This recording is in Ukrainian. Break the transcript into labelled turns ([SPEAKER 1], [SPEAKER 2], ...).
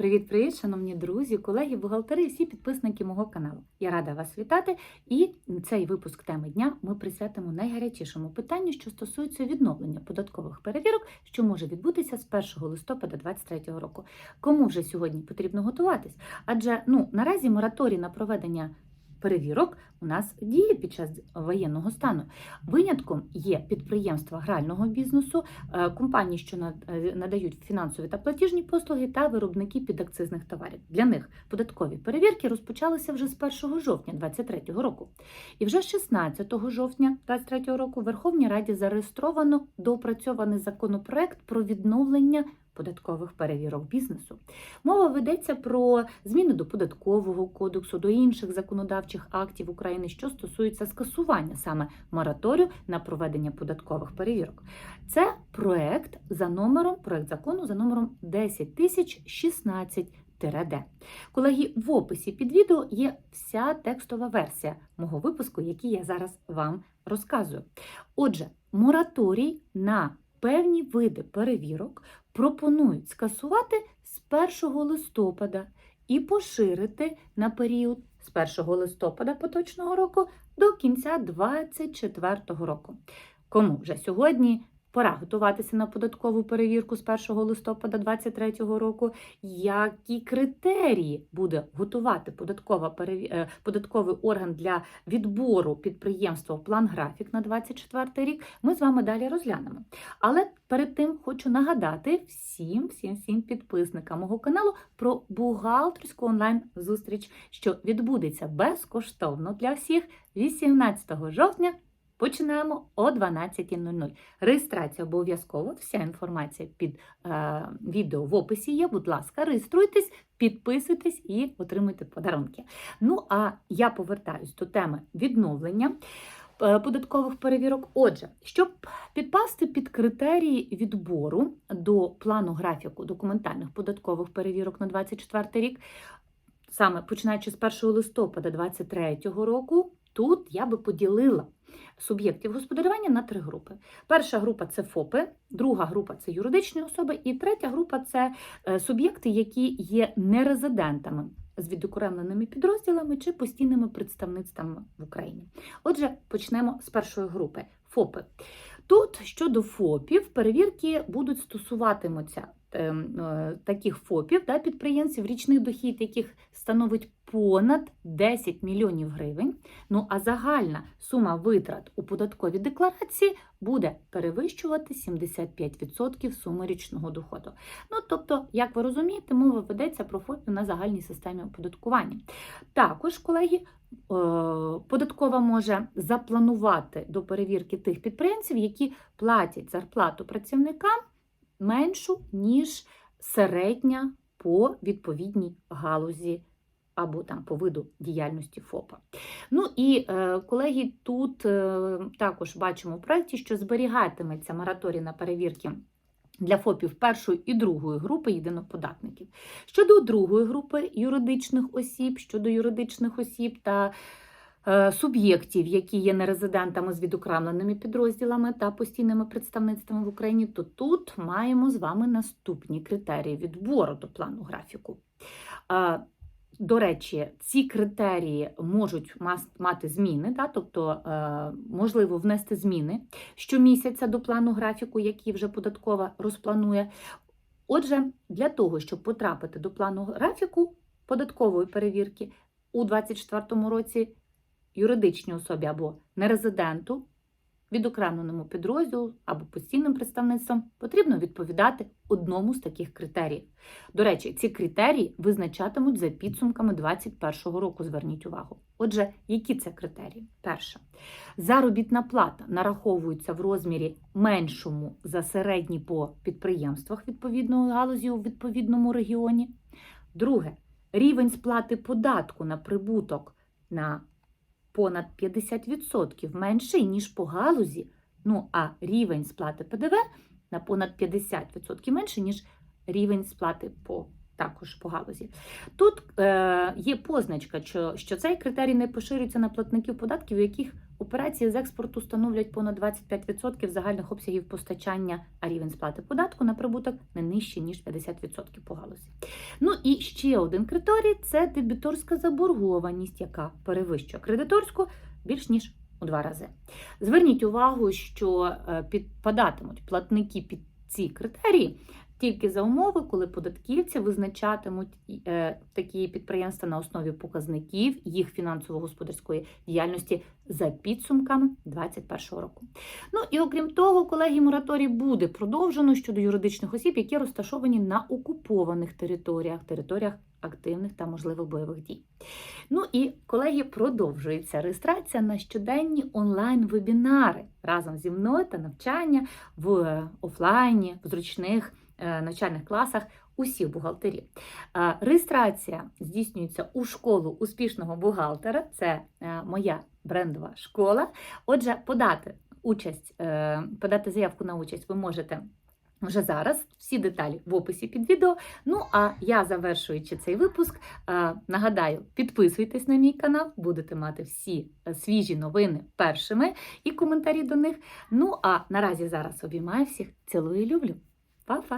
[SPEAKER 1] Привіт-привіт, шановні друзі, колеги, бухгалтери всі підписники мого каналу. Я рада вас вітати. І цей випуск теми дня ми присвятимо найгарячішому питанню, що стосується відновлення податкових перевірок, що може відбутися з 1 листопада 2023 року. Кому вже сьогодні потрібно готуватись? Адже ну наразі мораторій на проведення. Перевірок у нас діє під час воєнного стану. Винятком є підприємства грального бізнесу, е, компанії, що е, надають фінансові та платіжні послуги, та виробники підакцизних товарів. Для них податкові перевірки розпочалися вже з 1 жовтня 2023 року. І вже з 16 жовтня 2023 року в Верховній Раді зареєстровано доопрацьований законопроект про відновлення податкових перевірок бізнесу. Мова ведеться про зміни до податкового кодексу, до інших законодавчих актів України, що стосуються скасування саме мораторію на проведення податкових перевірок. Це проект за номером, проект закону за номером 10016 Д. Колеги, в описі під відео є вся текстова версія мого випуску, який я зараз вам розказую. Отже, мораторій на певні види перевірок пропонують скасувати з 1 листопада і поширити на період з 1 листопада поточного року до кінця 2024 року. Кому вже сьогодні пора готуватися на податкову перевірку з 1 листопада 2023 року, які критерії буде готувати податкова е, податковий орган для відбору підприємства в план графік на 2024 рік, ми з вами далі розглянемо. Але перед тим хочу нагадати всім, всім, всім підписникам мого каналу про бухгалтерську онлайн-зустріч, що відбудеться безкоштовно для всіх 18 жовтня. Починаємо о 12.00. Реєстрація обов'язково. Вся інформація під е, відео в описі є. Будь ласка, реєструйтесь, підписуйтесь і отримуйте подарунки. Ну а я повертаюсь до теми відновлення е, податкових перевірок. Отже, щоб підпасти під критерії відбору до плану графіку документальних податкових перевірок на 2024 рік, саме починаючи з 1 листопада 2023 року, тут я би поділила суб'єктів господарювання на три групи. Перша група це ФОПи, друга група це юридичні особи, і третя група це е, суб'єкти, які є нерезидентами з відокремленими підрозділами чи постійними представництвами в Україні. Отже, почнемо з першої групи ФОПи. Тут щодо ФОПів перевірки будуть стосуватимуться таких ФОПів та підприємців, річний дохід яких становить понад 10 мільйонів гривень. Ну а загальна сума витрат у податковій декларації буде перевищувати 75% суми річного доходу. Ну тобто, як ви розумієте, мова ведеться про ФОПів на загальній системі оподаткування. Також, колеги, е, податкова може запланувати до перевірки тих підприємців, які платять зарплату працівникам меншу, ніж середня по відповідній галузі або там по виду діяльності ФОПа. Ну і е, колеги, тут е, також бачимо в проєкті, що зберігатиметься мораторій на перевірки. Для ФОПів першої і другої групи єдиноподатників. Щодо другої групи юридичних осіб, щодо юридичних осіб та суб'єктів, які є нерезидентами з відокремленими підрозділами та постійними представництвами в Україні, то тут маємо з вами наступні критерії відбору до плану графіку. Е, до речі, ці критерії можуть мати зміни, да? тобто е, можливо внести зміни щомісяця до плану графіку, який вже податкова розпланує. Отже, для того, щоб потрапити до плану графіку податкової перевірки у 2024 році юридичній особі або нерезиденту, відокремленому підрозділу або постійним представництвом потрібно відповідати одному з таких критеріїв. До речі, ці критерії визначатимуть за підсумками 2021 року. Зверніть увагу. Отже, які це критерії? Перше, заробітна плата нараховується в розмірі меншому за середній по підприємствах відповідної галузі у відповідному регіоні. Друге, рівень сплати податку на прибуток на понад 50% менший, ніж по галузі. Ну а рівень сплати ПДВ на понад 50% менше, ніж рівень сплати по також по галузі. Тут е, є позначка, що, що цей критерій не поширюється на платників податків, у яких Операції з експорту становлять понад 25% загальних обсягів постачання, а рівень сплати податку на прибуток не нижче ніж 50% по галузі. Ну і ще один критерій це дебіторська заборгованість, яка перевищує кредиторську більш ніж у два рази. Зверніть увагу, що е, підпадатимуть платники під ці критерії тільки за умови, коли податківці визначатимуть е, такі підприємства на основі показників їх фінансово-господарської діяльності за підсумками 2021 року. Ну і окрім того, колеги, мораторій буде продовжено щодо юридичних осіб, які розташовані на окупованих територіях, територіях активних та можливих бойових дій. Ну і колеги, продовжується реєстрація на щоденні онлайн-вебінари разом зі мною та навчання в е, офлайні, в зручних навчальних класах усіх бухгалтерів. Е, Реєстрація здійснюється у школу успішного бухгалтера. Це е, моя брендова школа. Отже, подати участь, е, подати заявку на участь ви можете. Вже зараз всі деталі в описі під відео. Ну а я, завершуючи цей випуск, е, нагадаю, підписуйтесь на мій канал, будете мати всі е, свіжі новини першими і коментарі до них. Ну а наразі зараз обіймаю всіх, цілую і люблю. Па-па!